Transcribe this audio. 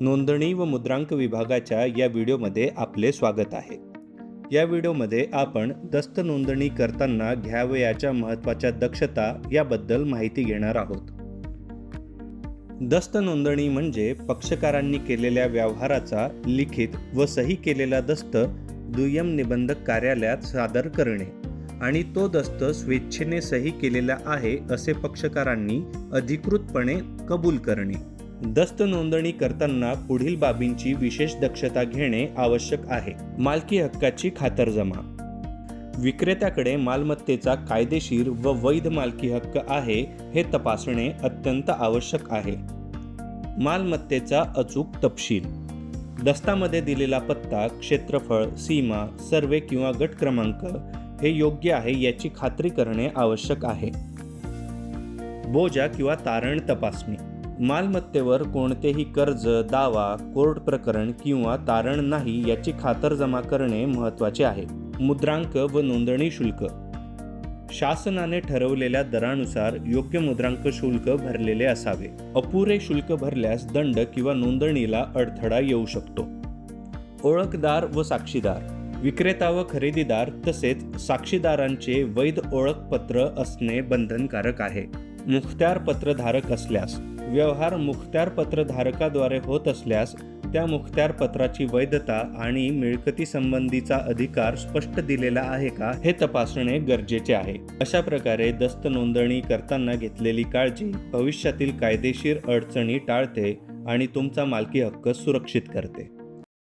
नोंदणी व मुद्रांक विभागाच्या या व्हिडिओमध्ये आपले स्वागत आहे. या व्हिडिओमध्ये आपण दस्त नोंदणी करताना घ्यावयाच्या महत्त्वाच्या दक्षता याबद्दल माहिती घेणार आहोत. दस्त नोंदणी म्हणजे पक्षकारांनी केलेल्या व्यवहाराचा लिखित व सही केलेला दस्त दुय्यम निबंधक कार्यालयात सादर करणे आणि तो दस्त स्वेच्छेने सही केलेला आहे असे पक्षकारांनी अधिकृतपणे कबूल करणे. दस्त नोंदणी करताना पुढील बाबींची विशेष दक्षता घेणे आवश्यक आहे. मालकी हक्काची खातरजमा. विक्रेत्याकडे मालमत्तेचा कायदेशीर व वैध मालकी हक्क आहे हे तपासणे अत्यंत आवश्यक आहे. मालमत्तेचा अचूक तपशील. दस्तामध्ये दिलेला पत्ता क्षेत्रफळ सीमा सर्वे किंवा गट क्रमांक हे योग्य आहे याची खात्री करणे आवश्यक आहे. बोजा किंवा तारण तपासणी. मालमत्तेवर कोणतेही कर्ज दावा कोर्ट प्रकरण किंवा तारण नाही याची खातरजमा करणे महत्त्वाचे आहे. मुद्रांक व नोंदणी शुल्क. शासनाने ठरवलेल्या दरानुसार योग्य मुद्रांक शुल्क भरलेले असावे. अपुरे शुल्क भरल्यास दंड किंवा नोंदणीला अडथळा येऊ शकतो. ओळखदार व साक्षीदार. विक्रेता व खरेदीदार तसेच साक्षीदारांचे वैध ओळखपत्र असणे बंधनकारक आहे. मुखत्यार पत्रधारक असल्यास व्यवहार मुखत्यार पत्रधारकाद्वारे होत असल्यास त्या मुखत्यार पत्राची वैधता आणि मिळकती संबंधीचा अधिकार स्पष्ट दिलेला आहे का हे तपासणे गरजेचे आहे. अशा प्रकारे दस्त नोंदणी करताना घेतलेली काळजी भविष्यातील कायदेशीर अडचणी टाळते आणि तुमचा मालकी हक्क सुरक्षित करते.